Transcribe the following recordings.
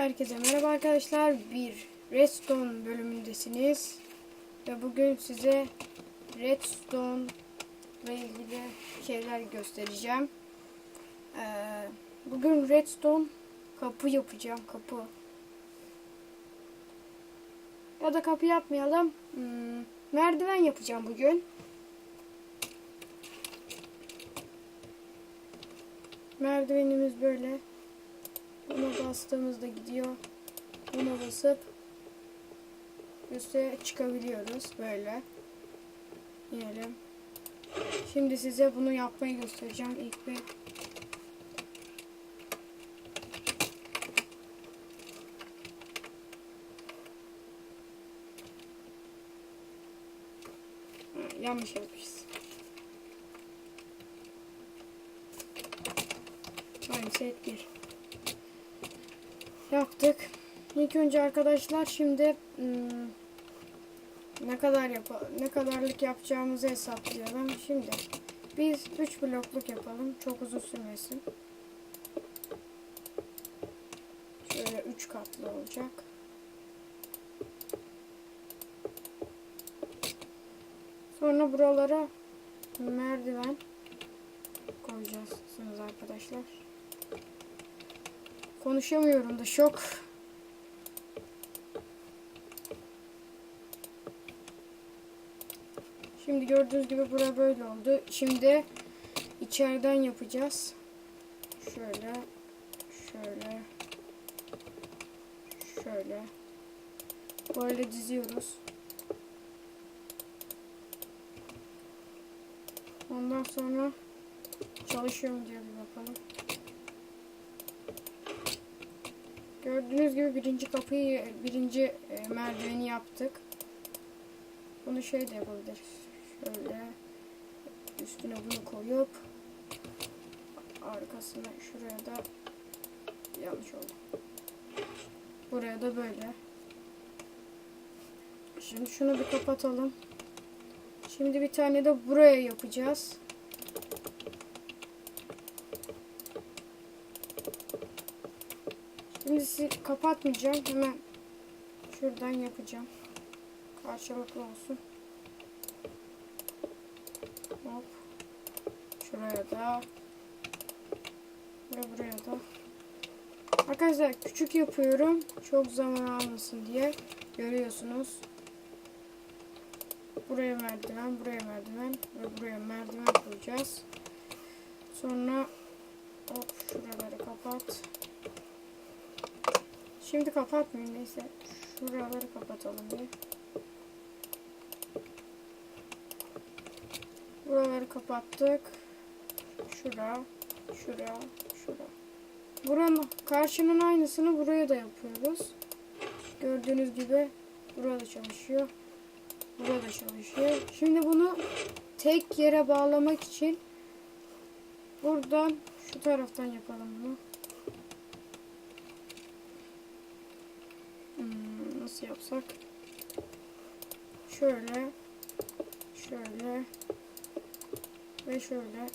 Herkese merhaba arkadaşlar. Bir Redstone bölümündesiniz. Ve bugün size Redstone ile ilgili şeyler göstereceğim. Ee, bugün Redstone kapı yapacağım. Kapı. Ya da kapı yapmayalım. Hmm, merdiven yapacağım bugün. Merdivenimiz böyle. Buna bastığımızda gidiyor. Buna basıp üste çıkabiliyoruz böyle. İnelim. Şimdi size bunu yapmayı göstereceğim. İlk bir yanlış yapmışız. Aynı set bir. Yaptık. İlk önce arkadaşlar şimdi hmm, ne kadar yap ne kadarlık yapacağımızı hesaplayalım. Şimdi biz 3 blokluk yapalım. Çok uzun sürmesin. Şöyle 3 katlı olacak. Sonra buralara merdiven koyacaksınız arkadaşlar. Konuşamıyorum da şok. Şimdi gördüğünüz gibi bura böyle oldu. Şimdi içeriden yapacağız. Şöyle, şöyle, şöyle. Böyle diziyoruz. Ondan sonra çalışıyor mu diye bir bakalım. Gördüğünüz gibi birinci kapıyı, birinci e, merdiveni yaptık. Bunu şey de yapabiliriz. Şöyle üstüne bunu koyup arkasına şuraya da yanlış oldu. Buraya da böyle. Şimdi şunu bir kapatalım. Şimdi bir tane de buraya yapacağız. Şimdi kapatmayacağım. Hemen şuradan yapacağım. Karşılıklı olsun. Hop. Şuraya da. Ve buraya da. Arkadaşlar küçük yapıyorum. Çok zaman almasın diye. Görüyorsunuz. Buraya merdiven, buraya merdiven ve buraya merdiven koyacağız. Sonra hop şuraları kapat. Şimdi kapatmayayım neyse. Şuraları kapatalım bir. Buraları kapattık. Şura, şura, şura. Buranın karşının aynısını buraya da yapıyoruz. Gördüğünüz gibi burada çalışıyor. Burada çalışıyor. Şimdi bunu tek yere bağlamak için buradan şu taraftan yapalım bunu. Hmm, nasıl yapsak? Şöyle, şöyle ve şöyle.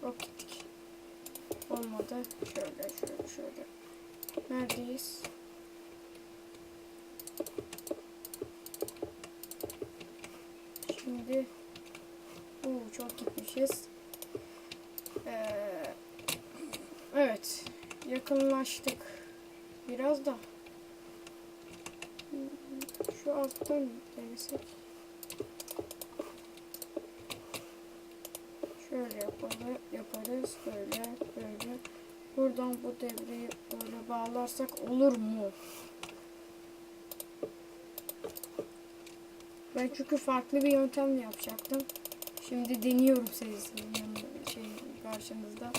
Çok gittik. Olmadı. Şöyle, şöyle, şöyle. Neredeyiz? Şimdi Uu, çok gitmişiz. Ee, evet. Yakınlaştık. Biraz da. Şu alttan denesek. Şöyle yapalım, yaparız. Böyle, böyle. Buradan bu devreyi böyle bağlarsak olur mu? Ben çünkü farklı bir yöntemle yapacaktım. Şimdi deniyorum yanında, şey karşınızda.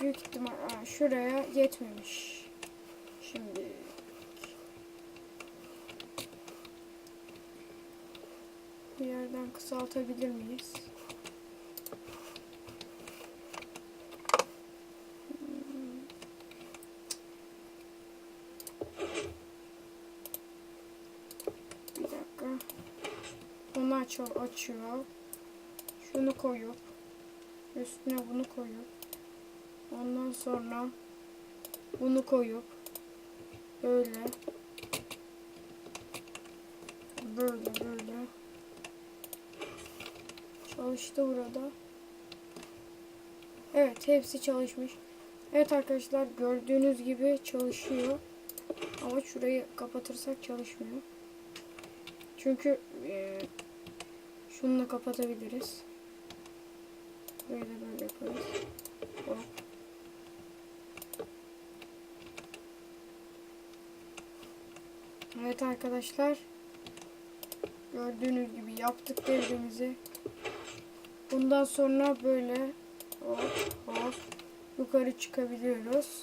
Büyük ihtimal aa, şuraya yetmemiş. Şimdi bir yerden kısaltabilir miyiz? Bir açıyor. Şunu koyup üstüne bunu koyup ondan sonra bunu koyup böyle böyle böyle çalıştı burada. Evet hepsi çalışmış. Evet arkadaşlar gördüğünüz gibi çalışıyor. Ama şurayı kapatırsak çalışmıyor. Çünkü eee şunu da kapatabiliriz. Böyle böyle yaparız. Hop. Evet arkadaşlar. Gördüğünüz gibi yaptık devrimizi. Bundan sonra böyle hop hop yukarı çıkabiliyoruz.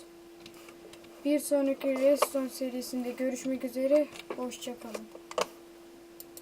Bir sonraki Redstone serisinde görüşmek üzere. Hoşçakalın.